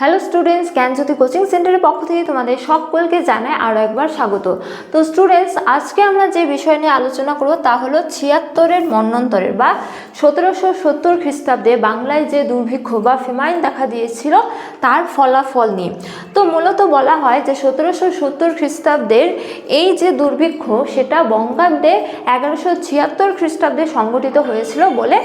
Hello students জ্ঞানজ্যোতি coaching সেন্টারের পক্ষ থেকে তোমাদের সকলকে জানায় আরও একবার স্বাগত। তো স্টুডেন্টস আজকে আমরা যে বিষয় নিয়ে আলোচনা করব তা হলো ছিয়াত্তরের মন্বন্তরের বা সতেরোশো সত্তর খ্রিস্টাব্দে বাংলায় যে দুর্ভিক্ষ বা ফেমাইন দেখা দিয়েছিল, তার ফলাফল নিয়ে। তো মূলত বলা হয় যে সতেরোশো সত্তর খ্রিস্টাব্দের এই যে দুর্ভিক্ষ, সেটা বঙ্গাব্দে এগারোশো ছিয়াত্তর খ্রিস্টাব্দে সংগঠিত হয়েছিল বলে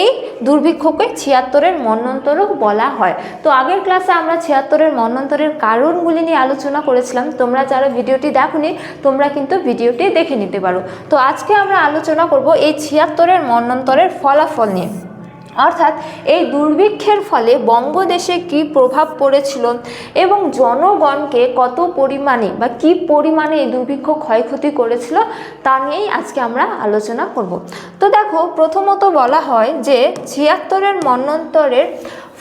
এই দুর্ভিক্ষকে ছিয়াত্তরের মন্বন্তরও বলা হয়। তো আগের ক্লাসে আমরা ছিয়াত্তরের মন্বন্তরের কারণগুলি নিয়ে আলোচনা করেছিলাম, তোমরা যারা ভিডিওটি দেখোনি, তোমরা কিন্তু ভিডিওটি দেখে নিতে পারো। তো আজকে আমরা আলোচনা করব এই ছিয়াত্তরের মন্বন্তরের ফলাফল নিয়ে। অর্থাৎ এই দুর্ভিক্ষের ফলে বঙ্গদেশে কি প্রভাব পড়েছিল এবং জনগণকে কত পরিমাণে বা কি পরিমাণে এই দুর্ভিক্ষ ক্ষয়ক্ষতি করেছিল, তা নিয়েই আজকে আমরা আলোচনা করব। তো দেখো, প্রথমত বলা হয় যে ছিয়াত্তরের মন্বন্তরের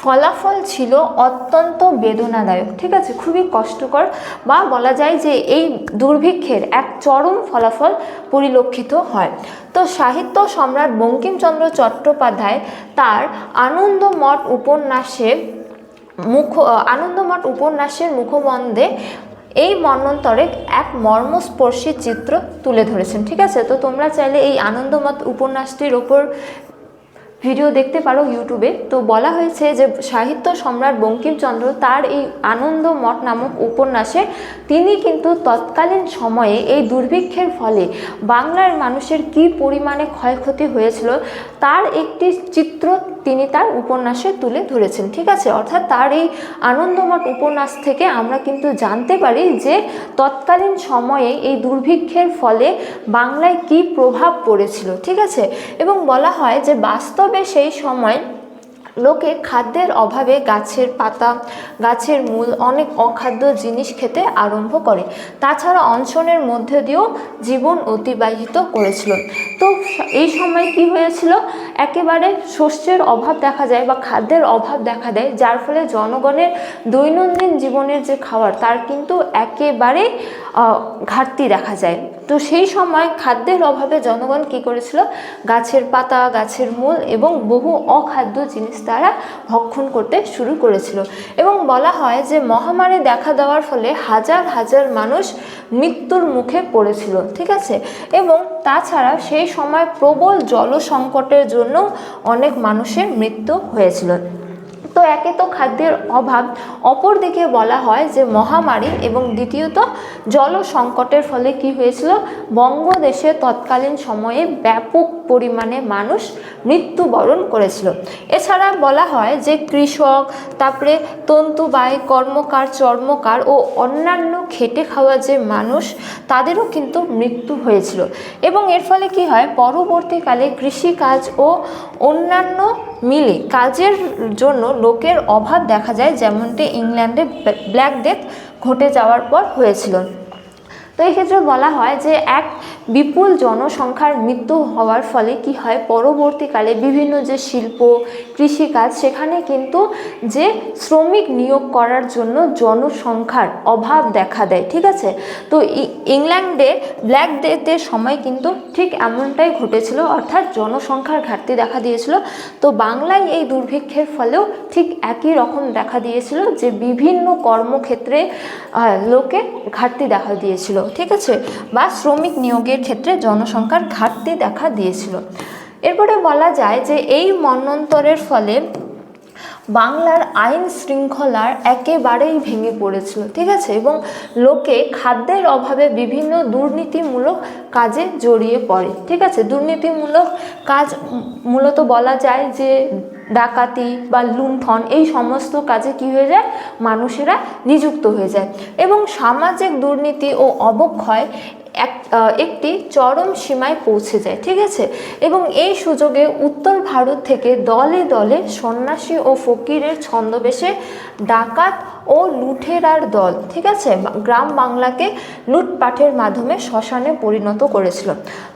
ফলাফল ছিল অত্যন্ত বেদনাদায়ক, ঠিক আছে? খুবই কষ্টকর বা বলা যায় যে এই দুর্ভিক্ষের এক চরম ফলাফল পরিলক্ষিত হয়। তো সাহিত্য সম্রাট বঙ্কিমচন্দ্র চট্টোপাধ্যায় তার আনন্দমঠ উপন্যাসে মুখ আনন্দমঠ উপন্যাসের মুখবন্ধে এই মন্বন্তরে এক মর্মস্পর্শী চিত্র তুলে ধরেছেন, ঠিক আছে? তো তোমরা চাইলে এই আনন্দমত উপন্যাসটির ওপর ভিডিও দেখতে পারো ইউটিউবে। তো বলা হয়েছে যে সাহিত্য সম্রাট বঙ্কিমচন্দ্র তার এই আনন্দ মঠ নামক উপন্যাসে তিনি কিন্তু তৎকালীন সময়ে এই দুর্ভিক্ষের ফলে বাংলার মানুষের কি পরিমাণে ক্ষয়ক্ষতি হয়েছিল, তার একটি চিত্র তিনি তার উপন্যাসে তুলে ধরেছেন, ঠিক আছে? অর্থাৎ তার এই আনন্দমঠ উপন্যাস থেকে আমরা কিন্তু জানতে পারি যে তৎকালীন সময়ে এই দুর্ভিক্ষের ফলে বাংলায় কি প্রভাব পড়েছিল, ঠিক আছে? এবং বলা হয় যে বাস্তবে সেই সময় লোকে খাদ্যের অভাবে গাছের পাতা, গাছের মূল অনেক অখাদ্য জিনিস খেতে আরম্ভ করে। তাছাড়া অনশনের মধ্যে দিয়েও জীবন অতিবাহিত করেছিল। তো এই সময় কি হয়েছিল? একেবারে শস্যের অভাব দেখা যায় বা খাদ্যের অভাব দেখা দেয়, যার ফলে জনগণের দৈনন্দিন জীবনের যে খাবার, তার কিন্তু একেবারে ঘাটতি দেখা যায়। তো সেই সময় খাদ্যের অভাবে জনগণ কি করেছিল? গাছের পাতা, গাছের মূল এবং বহু অখাদ্য জিনিস তারা ভক্ষণ করতে শুরু করেছিল। এবং বলা হয় যে, মহামারী দেখা দেওয়ার ফলে হাজার হাজার মানুষ মৃত্যুর মুখে পড়েছিল, ঠিক আছে? এবং তাছাড়া সেই সময় প্রবল জল সংকটের জন্য অনেক মানুষের মৃত্যু হয়েছিল। একে তো খাদ্যের অভাব। অপরদিকে বলা হয় যে মহামারী এবং দ্বিতীয়ত জল সংকটের ফলে কি হয়েছিল? বঙ্গদেশে তৎকালীন সময়ে ব্যাপক পরিমাণে মানুষ মৃত্যুবরণ করেছিল। এছাড়া বলা হয় যে কৃষক, তারপরে তন্তুবায় কর্মকার, চর্মকার ও অন্যান্য খেটে খাওয়া যে মানুষ, তাদেরও কিন্তু মৃত্যু হয়েছিল। এবং এর ফলে কি হয়? পরবর্তীকালে কৃষিকাজ ও অন্যান্য মিলে কাজের জন্য লোকের অভাব দেখা যায়, যেমনটি ইংল্যান্ডে ব্ল্যাক ডেথ ঘটে যাওয়ার পর হয়েছিল। তো এই ক্ষেত্রে বলা হয় যে এক বিপুল জনসংখ্যার মৃত্যু হওয়ার ফলে কি হয়? পরবর্তীকালে বিভিন্ন যে শিল্প, কৃষিকাজ, সেখানে কিন্তু যে শ্রমিক নিয়োগ করার জন্য জনসংখ্যার অভাব দেখা দেয়, ঠিক আছে? তো ইংল্যান্ডে, ব্ল্যাক ডেথের সময় কিন্তু ঠিক এমনটাই ঘটেছিল, অর্থাৎ জনসংখ্যার ঘাটতি দেখা দিয়েছিল। তো বাংলায় এই দুর্ভিক্ষের ফলেও ঠিক একই রকম দেখা দিয়েছিল যে বিভিন্ন কর্মক্ষেত্রে লোকে ঘাটতি দেখা দিয়েছিল। ঠিক আছে? বা শ্রমিক নিয়োগের ক্ষেত্রে জনসংখ্যার ঘাটতি দেখা দিয়েছিল। এরপরে বলা যায় যে এই মন্বন্তরের ফলে বাংলার আইন শৃঙ্খলার একেবারেই ভেঙে পড়েছিল, ঠিক আছে? এবং লোকে খাদ্যের অভাবে বিভিন্ন দুর্নীতিমূলক কাজে জড়িয়ে পড়ে, ঠিক আছে? দুর্নীতিমূলক কাজ মূলত বলা যায় যে ডাকাতি বা লুণ্ঠন এই সমস্ত কাজে কি হয়ে যায়? মানুষেরা নিযুক্ত হয়ে যায়। এবং সামাজিক দুর্নীতি ও অবক্ষয় এক একটি চরম সীমায় পৌঁছে যায়, ঠিক আছে? এবং এই সুযোগে উত্তর ভারত থেকে দলে দলে সন্ন্যাসী ও ফকিরের ছন্দবেশে ডাকাত ও লুঠেরার দল, ঠিক আছে? গ্রাম বাংলাকে লুটপাটের মাধ্যমে শ্মশানে পরিণত করেছিল।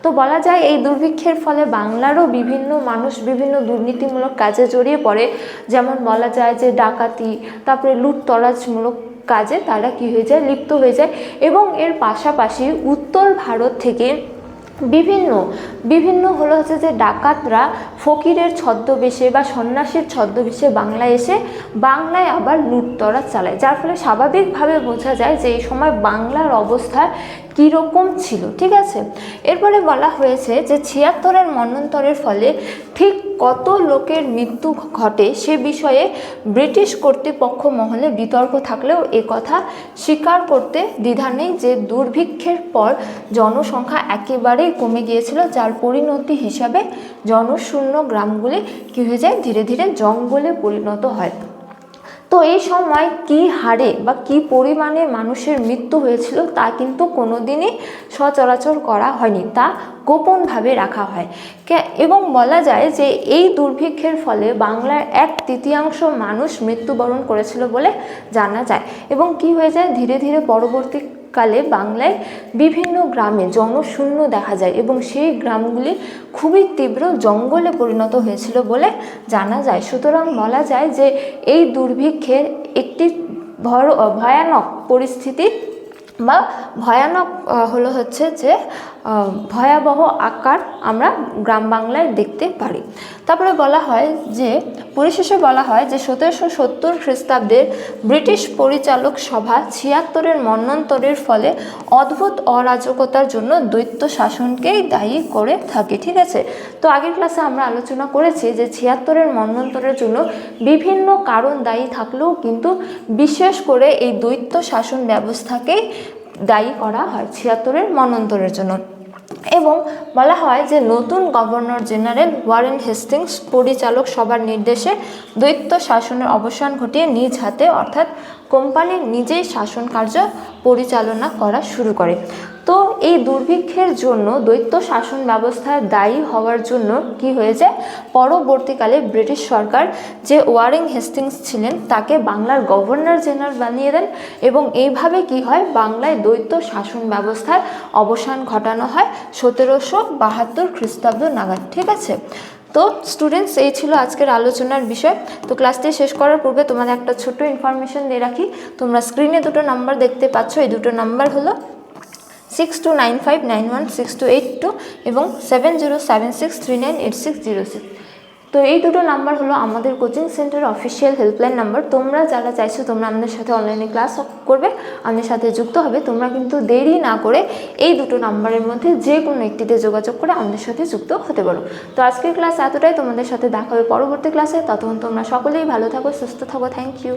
তো বলা যায় এই দুর্ভিক্ষের ফলে বাংলারও বিভিন্ন মানুষ বিভিন্ন দুর্নীতিমূলক কাজে জড়িয়ে পড়ে। যেমন বলা যায় যে ডাকাতি, তারপরে লুটতরাজমূলক কাজে তারা কি হয়ে যায়, লিপ্ত হয়ে যায় এবং এর পাশাপাশি উত্তর ভারত থেকে বিভিন্ন বিভিন্ন হলো হচ্ছে যে ডাকাতরা ফকিরের ছদ্মবেশে বা সন্ন্যাসীর ছদ্মবেশে বাংলায় এসে বাংলায় আবার লুটতরা চালায়, যার ফলে স্বাভাবিকভাবে বোঝা যায় যে এই সময় বাংলার অবস্থা কীরকম ছিল, ঠিক আছে? এরপরে বলা হয়েছে যে ছিয়াত্তরের মন্বন্তরের ফলে ঠিক কত লোকের মৃত্যু ঘটে সে বিষয়ে ব্রিটিশ কর্তৃপক্ষ মহলে বিতর্ক থাকলেও এ কথা স্বীকার করতে দ্বিধা নেই যে দুর্ভিক্ষের পর জনসংখ্যা একেবারেই কমে গিয়েছিল, যার পরিণতি হিসাবে জনশূন্য গ্রামগুলি কী হয়ে যায়? ধীরে ধীরে জঙ্গলে পরিণত হয়। তো এই সময় কি হারে বা কি পরিমাণে মানুষের মৃত্যু হয়েছিল তা কিন্তু কোনো দিনই সচরাচর করা হয়নি, তা গোপনভাবে রাখা হয়। এবং বলা যায় যে এই দুর্ভিক্ষের ফলে বাংলার এক তৃতীয়াংশ মানুষ মৃত্যুবরণ করেছিল বলে জানা যায়। এবং কি হয়ে যায়? ধীরে ধীরে পরবর্তী কালে বাংলায় বিভিন্ন গ্রামে জনশূন্য দেখা যায় এবং সেই গ্রামগুলি খুবই তীব্র জঙ্গলে পরিণত হয়েছিল বলে জানা যায়। সুতরাং বলা যায় যে এই দুর্ভিক্ষের একটি ভয়ানক পরিস্থিতি বা ভয়ানক হলো হচ্ছে যে ভয়াবহ আকার আমরা গ্রাম বাংলায় দেখতে পারি। তারপরে বলা হয় যে, পরিশেষে বলা হয় যে, সতেরোশো সত্তর খ্রিস্টাব্দের ব্রিটিশ পরিচালক সভা ছিয়াত্তরের মন্বন্তরের ফলে অদ্ভুত অরাজকতার জন্য দৈত্য শাসনকেই দায়ী করে থাকে, ঠিক আছে? তো আগের ক্লাসে আমরা আলোচনা করেছি যে, ছিয়াত্তরের মন্বন্তরের জন্য বিভিন্ন কারণ দায়ী থাকলেও কিন্তু বিশেষ করে এই দৈত্য শাসন ব্যবস্থাকেই দায়ী করা হয় ছিয়াত্তরের মনন্তরের জন্য। এবং বলা হয় যে নতুন গভর্নর জেনারেল ওয়ারেন হেস্টিংস পরিচালক সবার নির্দেশে দ্বৈত শাসনের অবসান ঘটিয়ে নিজ হাতে অর্থাৎ কোম্পানি নিজেই শাসন কার্য পরিচালনা করা শুরু করে। তো এই দুর্ভিক্ষের জন্য দৈত্য শাসন ব্যবস্থায় দায়ী হওয়ার জন্য কি হয়েছে? পরবর্তীকালে ব্রিটিশ সরকার যে ওয়ারিং হেস্টিংস ছিলেন, তাকে বাংলার গভর্নর জেনারেল বানিয়ে দেন এবং এইভাবে কি হয়? বাংলায় দ্বৈত শাসন ব্যবস্থার অবসান ঘটানো হয় সতেরোশো বাহাত্তর খ্রিস্টাব্দ নাগাদ, ঠিক আছে? তো স্টুডেন্টস এই ছিল আজকের আলোচনার বিষয়। তো ক্লাসটি শেষ করার পূর্বে তোমাদের একটা ছোট্ট ইনফরমেশন দিয়ে রাখি। তোমরা স্ক্রিনে দুটো নাম্বার দেখতে পাচ্ছ, এই দুটো নাম্বার হলো six two nine five nine one six two eight two এবং seven zero seven six three nine eight six zero six তো এই দুটো নাম্বার হলো আমাদের coaching centre official helpline number তোমরা যারা চাইছো তোমরা আমাদের সাথে অনলাইনে ক্লাস করবে, আমাদের সাথে যুক্ত হবে। তোমরা কিন্তু দেরি না করে এই দুটো নাম্বারের মধ্যে যে কোনো একটিতে যোগাযোগ করে আমাদের সাথে যুক্ত হতে পারো। তো আজকের ক্লাস এতটাই। তোমাদের সাথে দেখা হবে পরবর্তী ক্লাসে ততক্ষণ তোমরা সকলেই ভালো থাকো, সুস্থ থাকো। Thank you